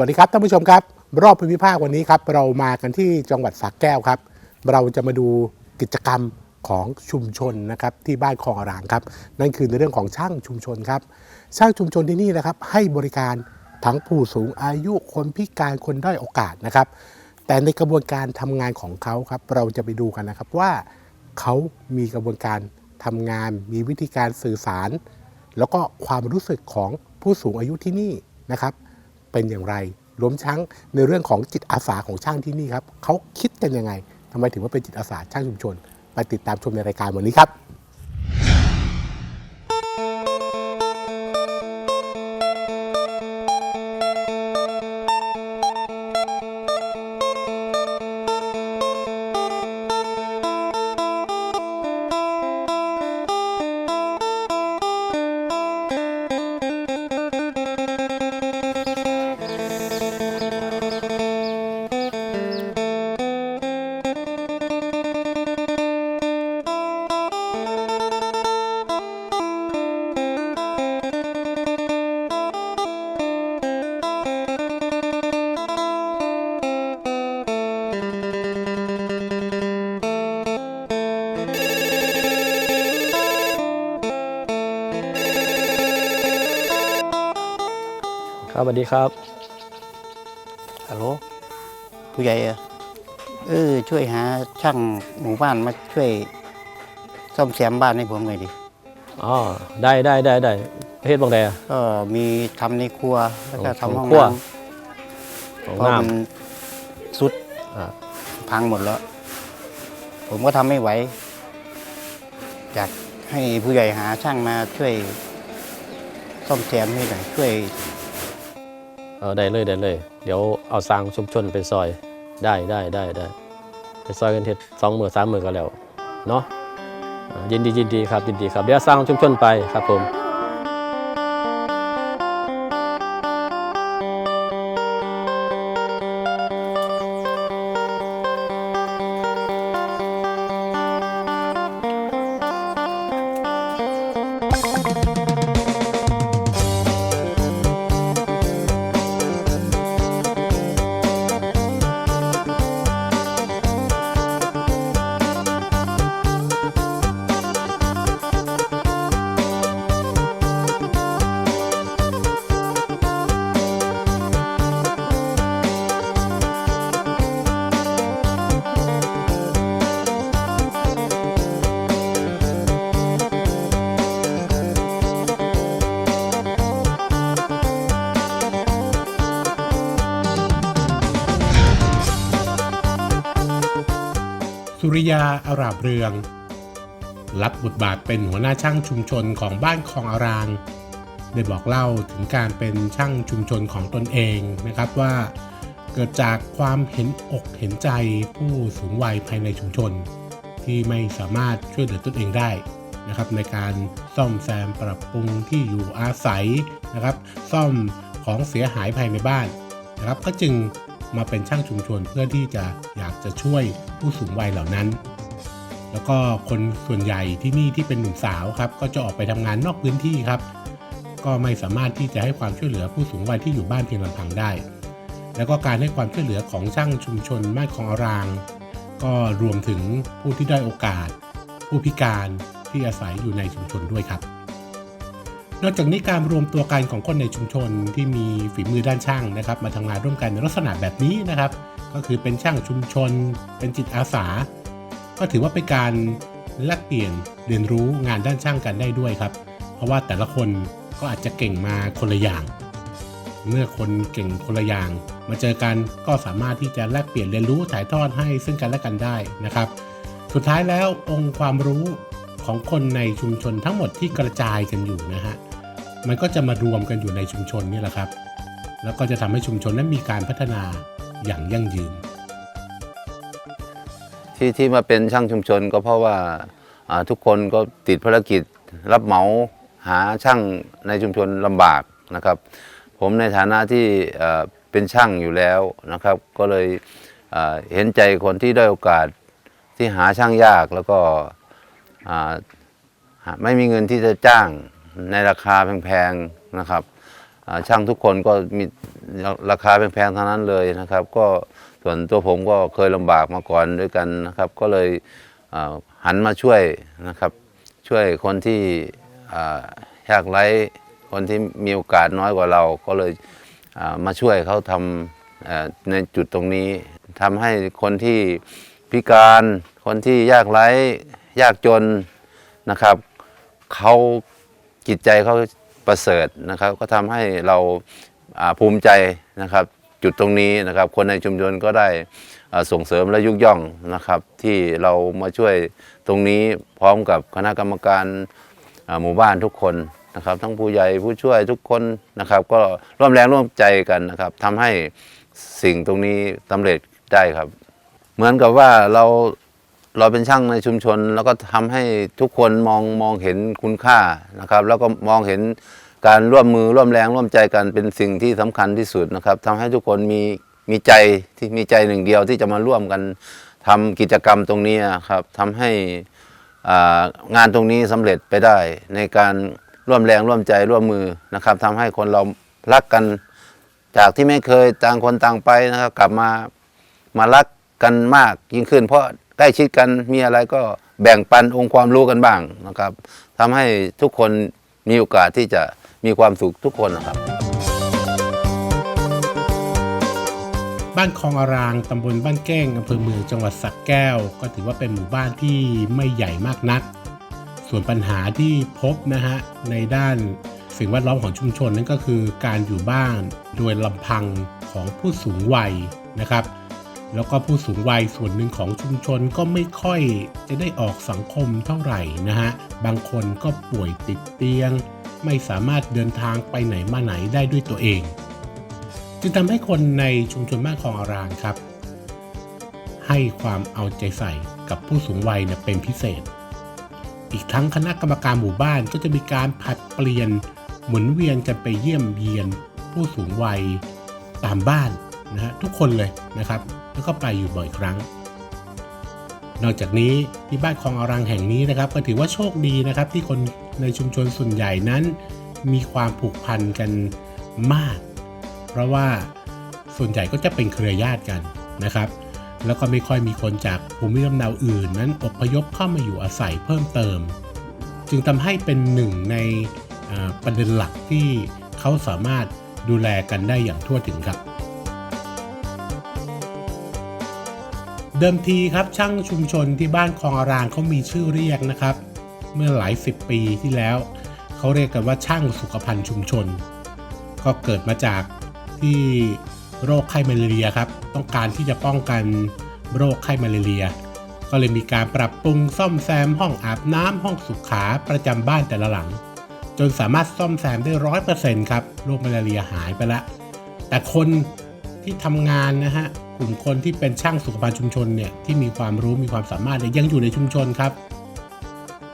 วัสดีครับท่านผู้ชมครับ รอบภูมิภาควันนี้ครับเรามากันที่จังหวัดสระแก้วครับ เราจะมาดูกิจกรรมของชุมชนนะครับที่บ้านคลองอรางครับ นั่นคือในเรื่องของช่างชุมชนครับ ช่างชุมชนที่นี่นะครับ ให้บริการทั้งผู้สูงอายุคนพิการคนด้อยโอกาสนะครับ แต่ในกระบวนการทำงานของเขาครับ เราจะไปดูกันนะครับว่าเขามีกระบวนการทำงาน มีวิธีการสื่อสาร แล้วก็ความรู้สึกของผู้สูงอายุที่นี่นะครับ เป็นอย่างไรรวมทั้งในเรื่องของจิตอาสาของช่างที่นี่ครับเขาคิดกันยังไงทำไมถึงว่าเป็นจิตอาสาช่างชุมชน ไปติดตามชมในรายการวันนี้ครับ ดีครับ ฮัลโหล ผู้ใหญ่เหรอเออ ช่วยหาช่างหมู่บ้านมาช่วยซ่อมแซมบ้านให้ผมหน่อยดิ อ๋อได้ได้ได้ได้ประเทศบางแดก็มีทำในครัว แล้วก็ทำห้องครัว น้ของำเพราะน้ มันสุดำอ่าพังหมดแล้ว ผมก็ทำไม่ไหวอยากให้ผู้ใหญ่หาช่างมาช่วยซ่อมแซมให้หน่อยช่วย เออได้เลยได้เลย เดี๋ยวเอาสร้างชุมชนไปซอยได้ได้ได้ได้ไปซอยกันเท็ดสองหมื่นสามหมื่นก็แล้วเนาะยินดียินดีครับยินดีครับเดี๋ยวสร้างชุมชนไปครับผม ยาอาราบเรือง รับบทบาทเป็นหัวหน้าช่างชุมชนของบ้านคลองอาราง ได้บอกเล่าถึงการเป็นช่างชุมชนของตนเองนะครับว่าเกิดจากความเห็นอกเห็นใจผู้สูงวัยภายในชุมชน ที่ไม่สามารถช่วยเหลือตนเองได้นะครับในการซ่อมแซมปรับปรุงที่อยู่อาศัยนะครับ ซ่อมของเสียหายภายในบ้านนะครับ ก็จึง มาเป็นช่างชุมชนเพื่อที่จะอยากจะช่วยผู้สูงวัยเหล่านั้น แล้วก็คนส่วนใหญ่ที่นี่ที่เป็นหนุ่มสาวครับ ก็จะออกไปทำงานนอกพื้นที่ครับ ก็ไม่สามารถที่จะให้ความช่วยเหลือผู้สูงวัยที่อยู่บ้านเพียงลำพังได้ แล้วก็การให้ความช่วยเหลือของช่างชุมชนบ้านของอาราง ก็รวมถึงผู้ที่ได้โอกาส ผู้พิการที่อาศัยอยู่ในชุมชนด้วยครับ นอกจากนี้การรวมตัวกันของคนในชุมชนที่มีฝีมือด้านช่างนะครับ มาทำงานร่วมกันในลักษณะแบบนี้นะครับ ก็คือเป็นช่างชุมชน เป็นจิตอาสา ก็ถือว่าเป็นการแลกเปลี่ยนเรียนรู้งานด้านช่างกันได้ด้วยครับ เพราะว่าแต่ละคนก็อาจจะเก่งมาคนละอย่าง เมื่อคนเก่งคนละอย่าง มาเจอกันก็สามารถที่จะแลกเปลี่ยนเรียนรู้ถ่ายทอดให้ซึ่งกันและกันได้นะครับ สุดท้ายแล้วองค์ความรู้ของคนในชุมชนทั้งหมดที่กระจายกันอยู่นะฮะ มันก็จะมารวมกันอยู่ในชุมชนนี่แหละครับ แล้วก็จะทำให้ชุมชนนั้นมีการพัฒนาอย่างยั่งยืน ที่ที่มาเป็นช่างชุมชนก็เพราะว่าทุกคนก็ติดภารกิจรับเหมาหาช่างในชุมชนลำบากนะครับ ผมในฐานะที่เป็นช่างอยู่แล้วนะครับ ก็เลยเห็นใจคนที่ได้โอกาสที่หาช่างยากแล้วก็ไม่มีเงินที่จะจ้าง ในราคาแพงๆนะครับช่างทุกคนก็มีราคาแพงๆทั้งนั้นเลยนะครับ ก็ส่วนตัวผมก็เคยลำบากมาก่อนด้วยกันนะครับ ก็เลยหันมาช่วยนะครับ ช่วยคนที่ยากไร้คนที่มีโอกาสน้อยกว่าเรา ก็เลยมาช่วยเขาทำในจุดตรงนี้ทำให้คนที่พิการคนที่ยากไร้ยากจนนะครับเขา จิตใจเขาประเสริฐนะครับ ก็ทำให้เราภูมิใจนะครับ จุดตรงนี้นะครับ คนในชุมชนก็ได้ส่งเสริมและยุกย่องนะครับ ที่เรามาช่วยตรงนี้พร้อมกับคณะกรรมการหมู่บ้านทุกคนนะครับ ทั้งผู้ใหญ่ผู้ช่วยทุกคนนะครับ ก็ร่วมแรงร่วมใจกันนะครับทำให้สิ่งตรงนี้สำเร็จได้ครับ เหมือนกับว่าเรา เราเป็นช่างในชุมชน แล้วก็ทำให้ทุกคนมองมองเห็นคุณค่านะครับ แล้วก็มองเห็นการร่วมมือร่วมแรงร่วมใจกันเป็นสิ่งที่สำคัญที่สุดนะครับทำให้ทุกคนมีมีใจที่มีใจหนึ่งเดียวที่จะมาร่วมกันทำกิจกรรมตรงนี้ครับทำให้งานตรงนี้สำเร็จไปได้ ในการร่วมแรงร่วมใจร่วมมือนะครับทำให้คนเรารักกันจากที่ไม่เคยต่างคนต่างไปนะครับ กลับมามารักกันมากยิ่งขึ้น เพราะ ใกล้ชิดกันมีอะไรก็แบ่งปันองค์ความรู้กันบ้างนะครับทำให้ทุกคนมีโอกาสที่จะมีความสุขทุกคนนะครับ บ้านคลองอารางตำบลบ้านแก้งอำเภอเมืองจังหวัดสระแก้ว ก็ถือว่าเป็นหมู่บ้านที่ไม่ใหญ่มากนัก ส่วนปัญหาที่พบนะฮะในด้านสิ่งแวดล้อมของชุมชนนั่นก็คือการอยู่บ้านโดยลำพังของผู้สูงวัยนะครับ แล้วก็ผู้สูงวัยส่วนหนึ่งของชุมชนก็ไม่ค่อยจะได้ออกสังคมเท่าไหร่นะฮะ บางคนก็ป่วยติดเตียง ไม่สามารถเดินทางไปไหนมาไหนได้ด้วยตัวเอง จึงทำให้คนในชุมชนบ้านคลองอารางครับ ให้ความเอาใจใส่กับผู้สูงวัยเนี่ยเป็นพิเศษ อีกทั้งคณะกรรมการหมู่บ้านก็จะมีการผัดเปลี่ยนหมุนเวียนกันไปเยี่ยมเยียนผู้สูงวัยตามบ้าน นะฮะทุกคนเลยนะครับ แล้วก็ไปอยู่บ่อยครั้ง นอกจากนี้ที่บ้านคลองอารังแห่งนี้นะครับ ก็ถือว่าโชคดีนะครับ ที่คนในชุมชนส่วนใหญ่นั้น มีความผูกพันกันมาก เพราะว่าส่วนใหญ่ก็จะเป็นเครือญาติกันนะครับ แล้วก็ไม่ค่อยมีคนจากภูมิลำเนาอื่น นั้นอพยพเข้ามาอยู่อาศัยเพิ่มเติม จึงทำให้เป็นหนึ่งในประเด็นหลักที่เขาสามารถดูแลกันได้อย่างทั่วถึงครับ เดิมทีครับช่างชุมชนที่บ้านคลองอารางเขามีชื่อเรียกนะครับ เมื่อหลายสิบปีที่แล้ว เขาเรียกกันว่าช่างสุขภัณฑ์ชุมชน ก็เกิดมาจากที่โรคไข้มาลาเรียครับ ต้องการที่จะป้องกันโรคไข้มาลาเรีย ก็เลยมีการปรับปรุงซ่อมแซมห้องอาบน้ำห้องสุขาประจำบ้านแต่ละหลัง จนสามารถซ่อมแซมได้ร้อยเปอร์เซ็นต์ครับโรคมาลาเรียหายไปล้วแต่คน ที่ทำงานนะฮะกลุ่มคนที่เป็นช่างสุขภัณฑ์ชุมชนเนี่ยที่มีความรู้มีความสามารถเนี่ยยังอยู่ในชุมชนครับ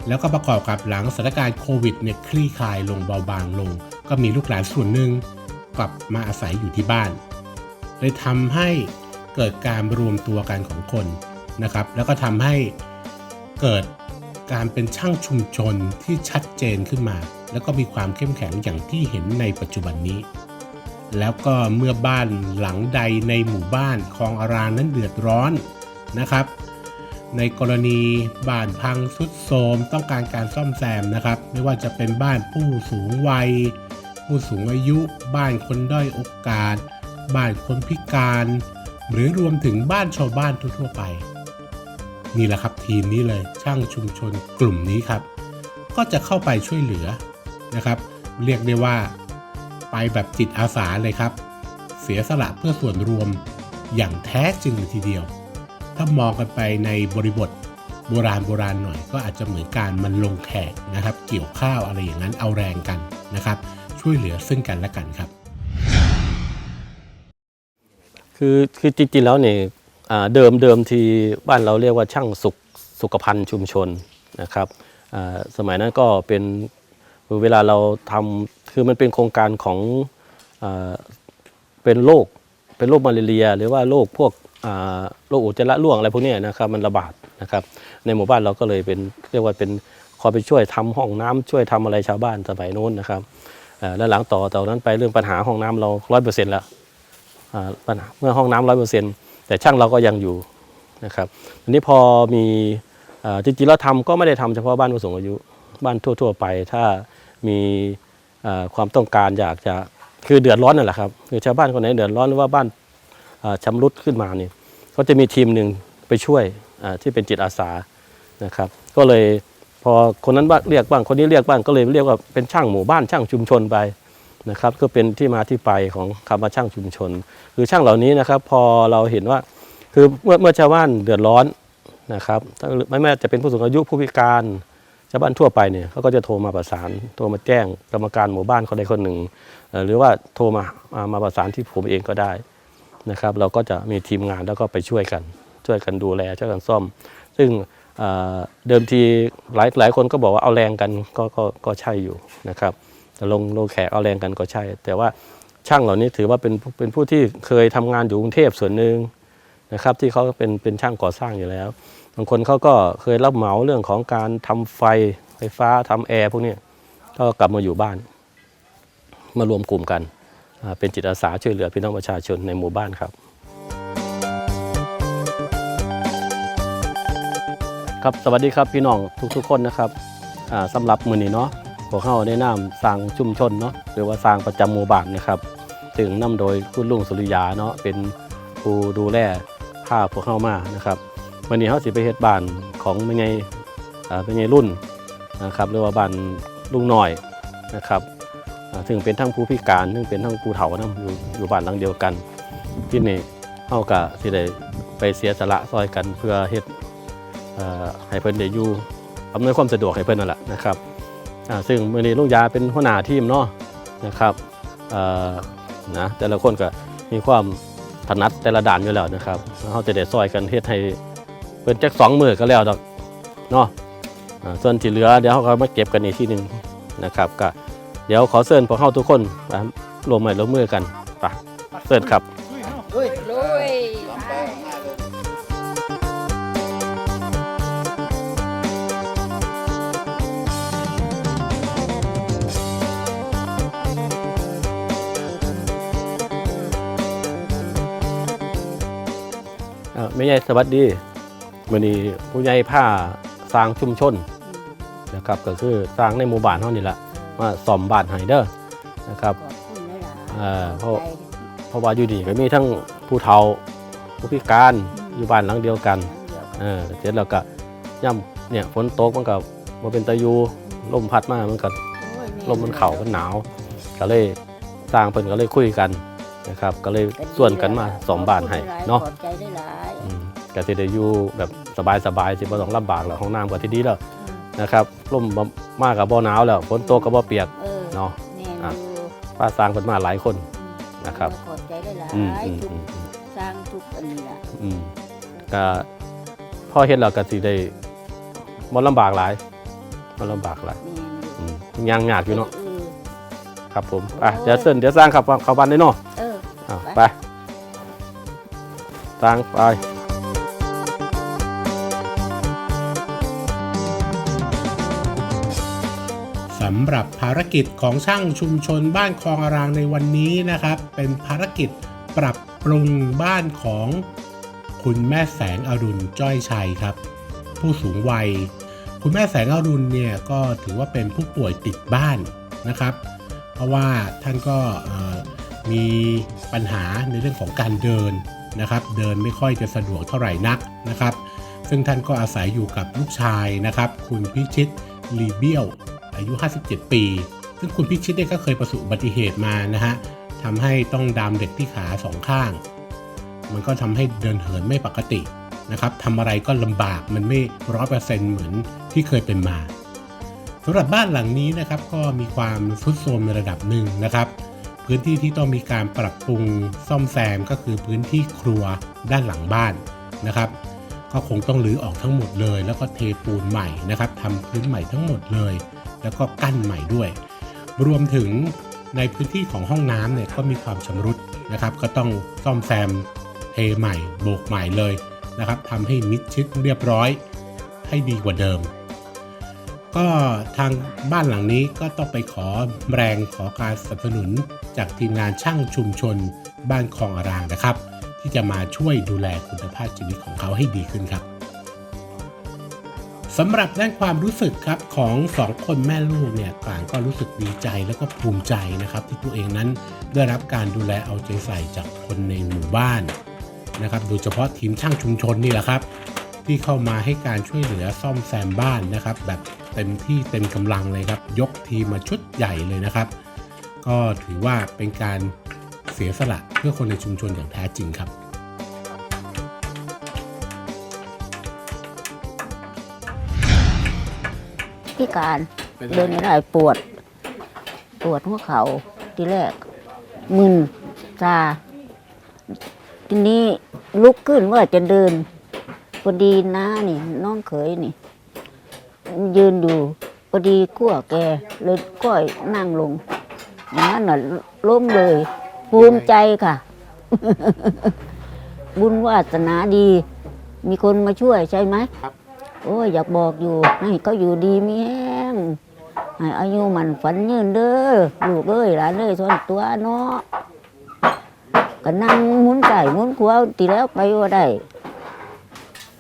แล้วก็ประกอบกับหลังสถานการณ์โควิดเนี่ยคลี่คลายลงเบาบางลง ก็มีลูกหลานส่วนหนึ่งกลับมาอาศัยอยู่ที่บ้านเลยทำให้เกิดการรวมตัวกันของคนนะครับ แล้วก็ทำให้เกิดการเป็นช่างชุมชนที่ชัดเจนขึ้นมา แล้วก็มีความเข้มแข็งอย่างที่เห็นในปัจจุบันนี้ แล้วก็เมื่อบ้านหลังใดในหมู่บ้านคลองอารางนั้นเดือดร้อนนะครับ ในกรณีบ้านพังทรุดโทรมต้องการการซ่อมแซมนะครับ ไม่ว่าจะเป็นบ้านผู้สูงวัย ผู้สูงอายุ บ้านคนด้อยโอกาส บ้านคนพิการ หรือรวมถึงบ้านชาวบ้านทั่วๆไป นี่แหละครับทีมนี้เลยช่างชุมชนกลุ่มนี้ครับ ก็จะเข้าไปช่วยเหลือนะครับ เรียกได้ว่า ไปแบบจิตอาสาเลยครับ เสียสละเพื่อส่วนรวมอย่างแท้จริงเลยทีเดียว ถ้ามองกันไปในบริบทโบราณโบราณหน่อยก็อาจจะเหมือนการมันลงแขกนะครับ เกี่ยวข้าวอะไรอย่างนั้นเอาแรงกันนะครับ ช่วยเหลือซึ่งกันและกันครับ คือคือจริงๆแล้วเนี่ยอ่าเดิมเดิมทีบ้านเราเรียกว่าช่างสุขสุขภัณฑ์ชุมชนนะครับอ่าสมัยนั้นก็เป็นเวลาเราทำ คือมันเป็นโครงการของอเป็นโรคเป็นโรคมาเรีย หรือว่าโรคพวกโรคอุจจาระร่วงอะไรพวกนี้นะครับมันระบาดนะครับ ในหมู่บ้านเราก็เลยเป็นเรียกว่าเป็นคอยไปช่วยทำห้องน้ำช่วยทำอะไรชาวบ้านสมัยโน้นนะครับแล้วหลังต่อต่อนั้นไปเรื่องปัญหาห้องน้ำเราร้อยเปอร์เซ็นต์แล้วอ่าปัญหาเมื่อห้องน้ำร้อยเปอร์เซ็นต์แต่ช่างเราก็ยังอยู่นะครับทีนี้พอมีจริงๆแล้วทำก็ไม่ได้ทำเฉพาะบ้านผู้สูงอายุบ้านทั่ว ๆ ไป ถ้ามี ความต้องการอยากจะคือเดือดร้อนนั่นแหละครับคือชาวบ้านคนไหนเดือดร้อนหรือว่าบ้านอ่าชำรุดขึ้นมาเนี่ยก็จะมีทีมหนึ่งไปช่วยที่เป็นจิตอาสานะครับ ก็เลยพอคนนั้นเรียกบ้างคนนี้เรียกบ้างก็เลยเรียกว่าเป็นช่างหมู่บ้านช่างชุมชนไปนะครับ ก็เป็นที่มาที่ไปของคำว่าช่างชุมชน คือช่างเหล่านี้นะครับ พอเราเห็นว่าคือเมื่อเมื่อชาวบ้านเดือดร้อนนะครับไม่แม้จะเป็นผู้สูงอายุผู้พิการาวบ้านทั่วไปเนี่ยเขาก็จะโทรมาประสานโทรมาแจ้งกรรมการหมู่บ้านคนใดคนหนึ่ง หรือว่าโทรมามามาประสานที่ผมเองก็ได้นะครับ เราก็จะมีทีมงานแล้วก็ไปช่วยกัน ช่วยกันดูแลช่วยกันซ่อม ซึ่งเอ่อเดิมทีหลายหลายคนก็บอกว่าเอาแรงกันก็ก็ก็ใช่อยู่นะครับแต่ลงลงแขกเอาแรงกันก็ใช่ แต่ว่าช่างเหล่านี้ถือว่าเป็นเป็นผู้ที่เคยทำงานอยู่กรุงเทพส่วนหนึ่ง นะครับที่เขาเป็นเป็นช่างก่อสร้างอยู่แล้ว บางคนเขาก็เคยรับเหมาเรื่องของการทำไฟไฟฟ้าทำแอร์พวกนี้ก็กลับมาอยู่บ้าน มารวมกลุ่มกัน เป็นจิตอาสาช่วยเหลือพี่น้องประชาชนในหมู่บ้านครับ ครับสวัสดีครับพี่น้องทุกๆคนนะครับอ่าสำหรับมือนี้เนาะพวกเข้าได้นำสร้างชุมชนเนาะหรือว่าสร้างประจำหมู่บ้านนะครับ ถึงนำโดยคุณลุงสุริยาเนาะเป็นผู้ดูแล พาพวกเข้ามานะครับวันนี้เขาสิไปเฮ็ดบ้านของเป็นไงเป็นไงรุ่นนะครับหรือว่าบ้านลุงหน่อยนะครับถึงเป็นทั้งผู้พิการถึงเป็นทั้งผู้เฒ่านะอยู่อยู่บ้านหลังเดียวกัน ที่นี่เขาก็สิได้ไปเสียสละซอยกันเพื่อเฮ็ดให้เพิ่นได้อยู่อำนวยความสะดวกให้เพิ่นนั่นแหละนะครับซึ่งมื้อนี้ลุงยาเป็นหัวหน้าทีมเนาะนะครับนะแต่ละคนก็มีความ ถนัดแต่ละด่านอยู่แล้วนะครับเราจะได้ซอยกันเฮ็ดให้เพิ่นจักสองมือก็แล้วดอกเนาะส่วนที่เหลือเดี๋ยวเขาก็มาเก็บกันอีกทีหนึ่งนะครับก็เดี๋ยวขอเชิญพวกเขาทุกคนมาลงไม้ลงมือกันไปเชิญครับ แม่ใหญ่สวัสดีมื้อนี้ผู้ใหญ่ผ้าสร้างชุมชนนะครับก็คือสร้างในหมู่บ้านเฮานี่แหละมาซ่อมบ้านให้เด้อนะครับขอบคุณหลายๆเอ่อเพราะเพราะว่าอยู่ดีก็มีทั้งผู้เฒ่าผู้พิการอยู่บ้านหลังเดียวกันเออเสร็จแล้วก็ย่ำเนี่ยฝนตกมันก็บ่เป็นตะยูลมพัดมามันก็ลมมันเข่ามันหนาว ก็เลยสร้างเพิ่นก็เลยคุยกันนะครับ ก็เลยส่วนกันมาสองบ้านให้เนาะ ขอบใจได้หลายอืมก็สิได้อยู่แบบสบายๆสิบ่ต้องลำบากแล้วห้องน้ำก็ที่ดีแล้วนะครับลมบ่มากกับบ่หนาวแล้วฝนตกก็บ่เปียกเออเนาะแน่นอะอยู่ป้าสร้างเพิ่นมาหลายคนนะครับขอบใจได้หลายอืมอืมทุกอืมอืมสร้างทุกอันนี้ล่ะอืมก็พอเฮ็ดแล้วก็สิได้บ่ลำบากหลายบ่ลำบากหลายแม่นอยู่อืมยังยากอยู่เนาะเออครับผมอะเดี๋ยวเส้นเดี๋ยวสร้างครับเข้าบ้านได้เนาะเอออะไปไปสร้างไปำหรับภารกิจของช่างชุมชนบ้านคลองอารางในวันนี้นะครับ เป็นภารกิจปรับปรุงบ้านของคุณแม่แสงอรุณจ้อยชัยครับ ผู้สูงวัย คุณแม่แสงอรุณเนี่ยก็ถือว่าเป็นผู้ป่วยติดบ้านนะครับ เพราะว่าท่านก็มีปัญหาในเรื่องของการเดินนะครับ เดินไม่ค่อยจะสะดวกเท่าไหร่นักนะครับ ซึ่งท่านก็อาศัยอยู่กับลูกชายนะครับ คุณพิชิตลีเบี้ยว อายุ 57 ปี ซึ่งคุณพิชิตเนี่ยก็เคยประสบอุบัติเหตุมานะฮะทำให้ต้องดามเหล็กที่ขาสองข้าง มันก็ทำให้เดินเหินไม่ปกตินะครับทำอะไรก็ลำบากมันไม่ร้อยเปอร์เซ็นต์เหมือนที่เคยเป็นมาสำหรับบ้านหลังนี้นะครับก็มีความทรุดโทรมในระดับหนึ่งนะครับ พื้นที่ที่ต้องมีการปรับปรุงซ่อมแซมก็คือพื้นที่ครัวด้านหลังบ้านนะครับ ก็คงต้องรื้อออกทั้งหมดเลย แล้วก็เทปูนใหม่นะครับทำพื้นใหม่ทั้งหมดเลย แล้วก็กั้นใหม่ด้วย รวมถึงในพื้นที่ของห้องน้ำเนี่ยก็มีความชำรุดนะครับ ก็ต้องซ่อมแซมเทใหม่ โบกใหม่เลยนะครับทำให้มิดชิดเรียบร้อยให้ดีกว่าเดิม ก็ทางบ้านหลังนี้ก็ต้องไปขอแรงขอการสนับสนุนจากทีมงานช่างชุมชนบ้านคลองอารางนะครับ ที่จะมาช่วยดูแลคุณภาพชีวิตของเขาให้ดีขึ้นครับ สำหรับด้านความรู้สึกครับของสองคนแม่ลูกเนี่ยต่างก็รู้สึกดีใจแล้วก็ภูมิใจนะครับ ที่ตัวเองนั้นได้รับการดูแลเอาใจใส่จากคนในหมู่บ้านนะครับ โดยเฉพาะทีมช่างชุมชนนี่แหละครับ ที่เข้ามาให้การช่วยเหลือซ่อมแซมบ้านนะครับ แบบเต็มที่เต็มกำลังเลยครับ ยกทีมมาชุดใหญ่เลยนะครับ ก็ถือว่าเป็นการเสียสละเพื่อคนในชุมชนอย่างแท้จริงครับ พิการเดินไม่ได้ปวด ปวดหัวเขา่าทีแรกมึนซาทีนี้ลุกขึ้นว่าจะเดินพอดีน้านี่ น้องเขยนี่ ยืนอยู่พอดีกั้วแกเลยก้อยนั่งลงอย่างนั้นน่ะล้มเลย ภูมิใจค่ะ บุญวาสนาดี มีคนมาช่วยใช่ไหม โอ้ยอยากบอกอยู่ให้เขาอยู่ดีมีแห้งให้อายุมันฝันยืนเด้อลูกเอ้ยหลานเอ้ยทนตัวเนาะก็นั่งหมุนไก่หมุนขวาตีแล้วไปว่าได้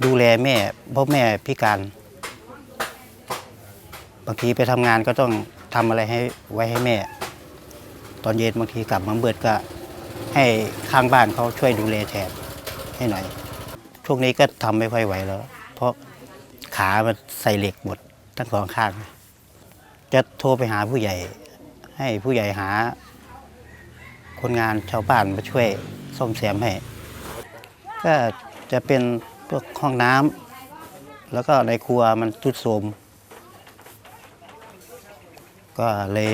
ดูแลแม่เพราะแม่พิการบางทีไปทำงานก็ต้องทำอะไรให้ไว้ให้แม่ ตอนเย็นบางทีกลับมาเบิดก็ ให้ข้างบ้านเขาช่วยดูแลแทนให้หน่อยช่วงนี้ก็ทำไม่ค่อยไหวแล้ว เพราะ ขามันใส่เหล็กหมดทั้งสองข้าง จะโทรไปหาผู้ใหญ่ ให้ผู้ใหญ่หา คนงานชาวบ้านมาช่วยซ่อมแซมให้ ก็จะเป็นพวกห้องน้ำแล้วก็ในครัวมันทุดโทรมก็เลย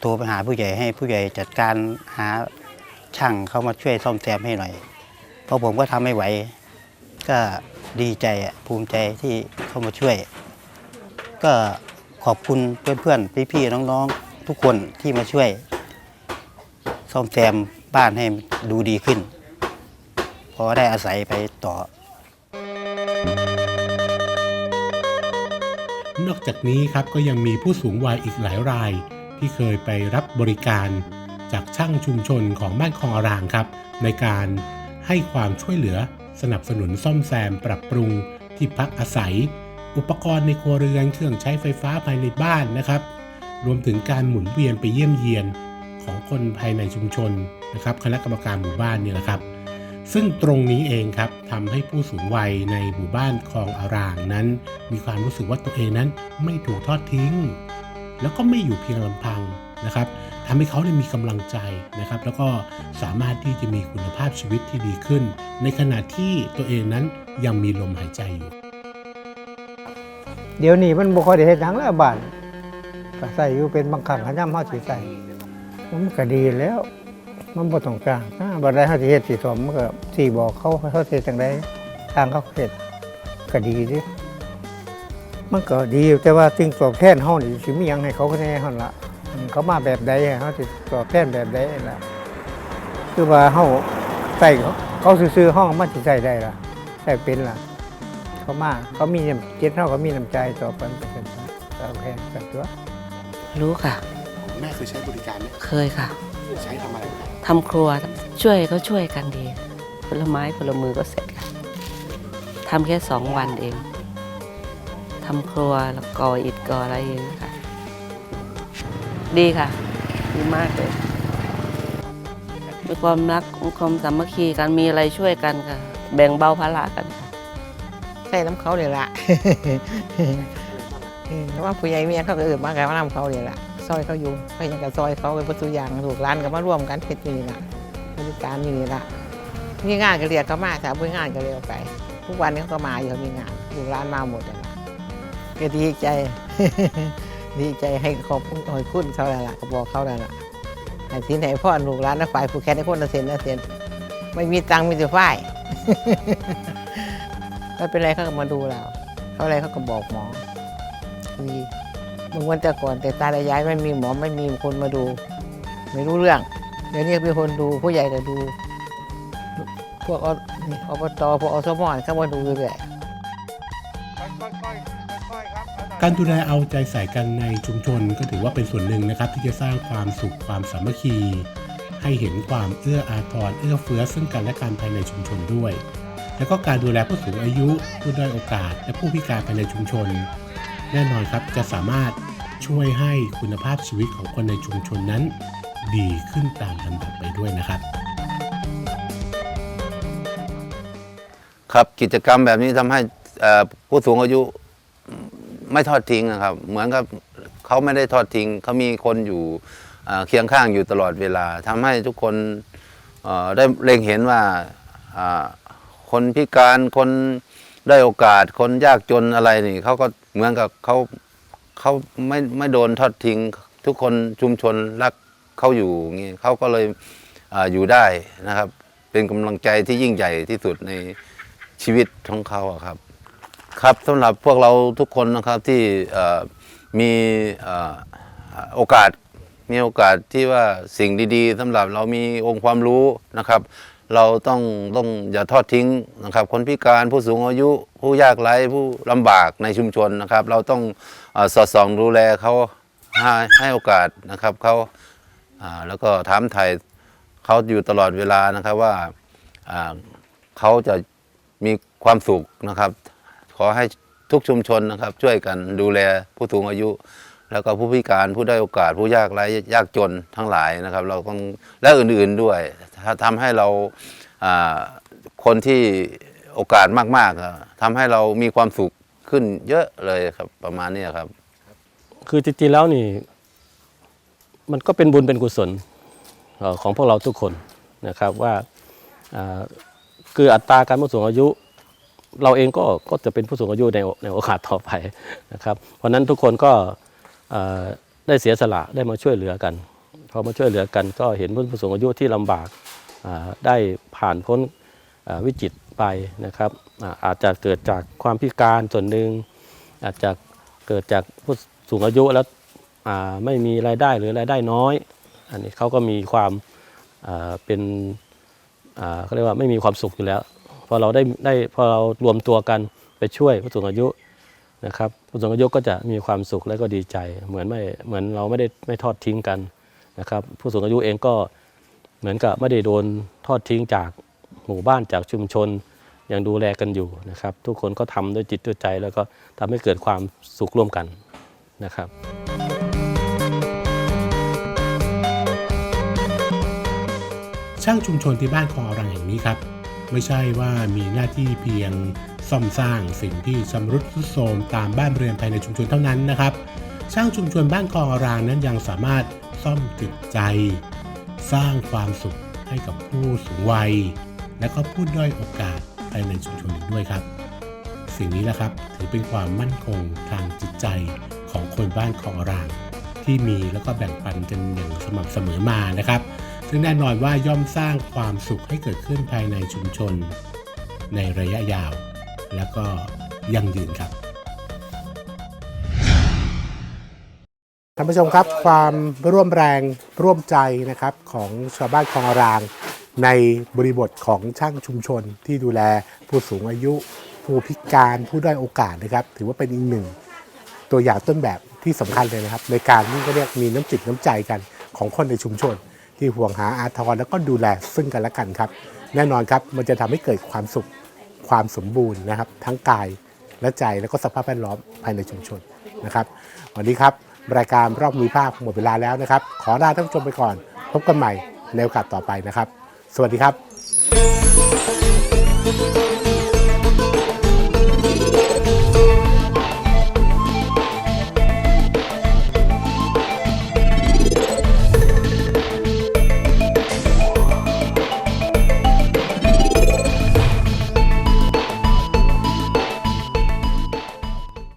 โทรไปหาผู้ใหญ่ให้ผู้ใหญ่จัดการหาช่างเข้ามาช่วยซ่อมแซมให้หน่อย เพราะผมก็ทำไม่ไหว ก็ ดีใจอะภูมิใจที่เข้ามาช่วย ก็ขอบคุณเพื่อนๆพี่ๆน้องๆ ทุกคนที่มาช่วย ซ่อมแซมบ้านให้ดูดีขึ้น พอได้อาศัยไปต่อ นอกจากนี้ครับก็ยังมีผู้สูงวัยอีกหลายราย ที่เคยไปรับบริการจากช่างชุมชนของบ้านคลองอารางครับ ในการให้ความช่วยเหลือ สนับสนุนซ่อมแซมปรับปรุงที่พักอาศัย อุปกรณ์ในครัวเรือนเครื่องใช้ไฟฟ้าภายในบ้านนะครับ รวมถึงการหมุนเวียนไปเยี่ยมเยียนของคนภายในชุมชนนะครับ คณะกรรมการหมู่บ้านเนี่ยนะครับ ซึ่งตรงนี้เองครับทำให้ผู้สูงวัยในหมู่บ้านคลองอารางนั้น มีความรู้สึกว่าตัวเองนั้นไม่ถูกทอดทิ้ง แล้วก็ไม่อยู่เพียงลำพังนะครับ ทำให้เขาเนี่ยมีกำลังใจนะครับ แล้วก็สามารถที่จะมีคุณภาพชีวิตที่ดีขึ้น ในขณะที่ตัวเองนั้นยังมีลมหายใจอยู่ เดี๋ยวนี้มันบ่ค่อยได้เฮ็ดหยังแล้วบ้านก็ใส่อยู่เป็นบางครั้งขย่ำเฮาสิใส่มันก็ดีแล้ว มันบ่ต้องกลางถ้าบ่ได้เฮาสิเฮ็ดสิสมมันก็สิบอกเขาให้เขาเฮ็ดจังไดทางเขาเฮ็ดก็ดีเดิมันก็ดีแต่ว่าสิ่งตอบแทนเฮานี่สิมีหยังให้เขาแน่หั่นล่ะ เขามาแบบใดเฮาสิตอบแทนแบบใดนั่นล่ะคือว่าเฮาใส่เขาเขาซื่อๆเฮามันสิใส่ได้ล่ะใส่เป็นล่ะ เขามาเขามีน้ำเจ็ดเท่าเขามีน้ำใจต่อไปเป็นโอเคกันตัวรู้ค่ะ แม่เคยใช้บริการไหมเคยค่ะ ใช้ทำอะไรทำครัวช่วยก็ช่วยกันดีผลไม้ผลมือก็เสร็จค่ะทำแค่สองวันเองทำครัวแล้วก่ออิฐก่ออะไรอย่างนี้ค่ะ ดีค่ะ ดีมากเลยมีความรักมีความสามัคคีกันมีอะไรช่วยกันค่ะ แบ่งเบาภาระกันค่ะใส่น้ำเขาเลยล่ะเพราะว่าผู้ใหญ่เมียเขาก็เอิบมากันว่าน้ำเขาเลยล่ะซอยเขาอยู่เขายังกับซอยเขาเป็นประตูอย่างถูกร้านกับมาร่วมกันเฮ็ดอยู่นี่ล่ะบริการอยู่นี่ล่ะมีงานก็เรียกเขามาถ้าไม่งานก็เรียกไป ทุกวันนี้เขาก็มาอยู่เขามีงานลูกร้านมาหมดเลยนะก็ดีใจ ดีใจให้ขอบคุณขอบคุณเขาแล้วล่ะก็บอกเขาแล้วล่ะให้ที่ไหนพ่อลูกร้านนะฝ่ายผู้แค่ได้คนละเซนละเซนไม่มีตังค์มีแต่ฝ่ายไม่เป็นไรเขาก็มาดูเราเขาอะไรเขาก็บอกหมอดีบางวันแต่ก่อนแต่ตาระยายไม่มีหมอไม่มีคนมาดู ไม่รู้เรื่อง เดี๋ยวนี้มีคนดูผู้ใหญ่ก็ดู พวกอบตพวกอสมอนเข้ามาดูเรื่อย การดูแลเอาใจใส่กันในชุมชนก็ถือว่าเป็นส่วนหนึ่งนะครับ ที่จะสร้างความสุขความสามัคคี ให้เห็นความเอื้ออาทรเอื้อเฟื้อซึ่งกันและกันภายในชุมชนด้วย แล้วก็การดูแลผู้สูงอายุผู้ด้อยโอกาส และผู้พิการภายในชุมชน แน่นอนครับจะสามารถช่วยให้คุณภาพชีวิตของคนในชุมชนนั้น ดีขึ้นตามลำดับไปด้วยนะครับครับกิจกรรมแบบนี้ทำให้ผู้สูงอายุ ไม่ทอดทิ้งนะครับ เหมือนกับเขาไม่ได้ทอดทิ้งเขามีคนอยู่เเคียงข้างอยู่ตลอดเวลาทำให้ทุกคนได้เล็งเห็นว่าคนพิการคนได้โอกาสคนยากจนอะไรนี่เขาก็เหมือนกับเขาเขาไม่ไม่โดนทอดทิ้ง ทุกคนชุมชนรักเขาอยู่อย่างงี้เขาก็เลยออยู่ได้นะครับ เป็นกำลังใจที่ยิ่งใหญ่ที่สุดในชีวิตของเขาครับ ครับสำหรับพวกเราทุกคนนะครับที่มีโอกาสมีโอกาสที่ว่าสิ่งดีๆสำหรับเรามีองค์ความรู้นะครับ เราต้องต้องอย่าทอดทิ้งนะครับ คนพิการผู้สูงอายุผู้ยากไร้ผู้ลำบากในชุมชนนะครับ เราต้องอสอดส่องดูแลเขาให้ให้โอกาสนะครับเขาแล้วก็ถามไทยเขาอยู่ตลอดเวลานะครับว่าเขาจะมีความสุขนะครับ ขอให้ทุกชุมชนนะครับ ช่วยกันดูแลผู้สูงอายุ แล้วก็ผู้พิการผู้ได้โอกาสผู้ยากไร้ยากจนทั้งหลายนะครับ เราต้องและอื่นๆด้วยถ้าทำให้เราคนที่โอกาสมากๆอะทำให้เรามีความสุขขึ้นเยอะเลยครับประมาณนี้ครับ คือจริงๆแล้วนี่ มันก็เป็นบุญเป็นกุศลของพวกเราทุกคนนะครับว่าคืออัตราการผู้สูงอายุ เราเองก็ก็จะเป็นผู้สูงอายุในในโอกาสต่อไปนะครับ เพราะนั้นทุกคนก็ได้เสียสละได้มาช่วยเหลือกันพอมาช่วยเหลือกันก็เห็นผู้สูงอายุที่ลำบากได้ผ่านพ้นวิจิตรไปนะครับอาจจะเกิดจากความพิการส่วนหนึ่งอาจจะเกิดจากผู้สูงอายุแล้วไม่มีรายได้หรือรายได้น้อย อันนี้เขาก็มีความเป็นเขาเรียกว่าไม่มีความสุขอยู่แล้ว พอเราได้ได้พอเรารวมตัวกันไปช่วยผู้สูงอายุนะครับผู้สูงอายุก็จะมีความสุขและก็ดีใจ เหมือนไม่เหมือนเราไม่ได้ไม่ทอดทิ้งกันนะครับ ผู้สูงอายุเองก็เหมือนกับไม่ได้โดนทอดทิ้งจากหมู่บ้านจากชุมชนยังดูแลกันอยู่นะครับ ทุกคนก็ทำด้วยจิตด้วยใจ แล้วก็ทำให้เกิดความสุขร่วมกันนะครับช่างชุมชนที่บ้านคลองอรังแห่งนี้ครับ ไม่ใช่ว่ามีหน้าที่เพียงซ่อมสร้างสิ่งที่ชำรุดทรุดโทรมตามบ้านเรือนภายในชุมชนเท่านั้นนะครับ ช่างชุมชนบ้านคลองอรางนั้นยังสามารถซ่อมจิตใจ สร้างความสุขให้กับผู้สูงวัย และก็ผู้ด้อยโอกาสภายในชุมชนอีกด้วยครับ สิ่งนี้แหละครับถือเป็นความมั่นคงทางจิตใจของคนบ้านคลองอราง ที่มีแล้วก็แบ่งปันกันอย่างสม่ำเสมอมานะครับ ซึ่งแน่นอนว่าย่อมสร้างความสุขให้เกิดขึ้นภายในชุมชน ในระยะยาว แล้วก็ยั่งยืนครับท่านผู้ชมครับความร่วมแรงร่วมใจนะครับของชาวบ้านคลองอราง ในบริบทของช่างชุมชนที่ดูแลผู้สูงอายุ ผู้พิการผู้ด้อยโอกาสนะครับ ถือว่าเป็นอีกหนึ่ง ตัวอย่างต้นแบบที่สำคัญเลยนะครับ ในการที่ก็เรียกมีน้ำจิตน้ำใจกันของคนในชุมชน ที่ห่วงหาอาทรแล้วก็ดูแลซึ่งกันและกันครับ แน่นอนครับมันจะทำให้เกิดความสุขความสมบูรณ์นะครับ ทั้งกายและใจแล้วก็สภาพแวดล้อมภายในชุมชนนะครับ วันนี้ครับรายการรอบมือภาคหมดเวลาแล้วนะครับ ขอลาท่านผู้ชมไปก่อน พบกันใหม่ในโอกาสต่อไปนะครับ สวัสดีครับ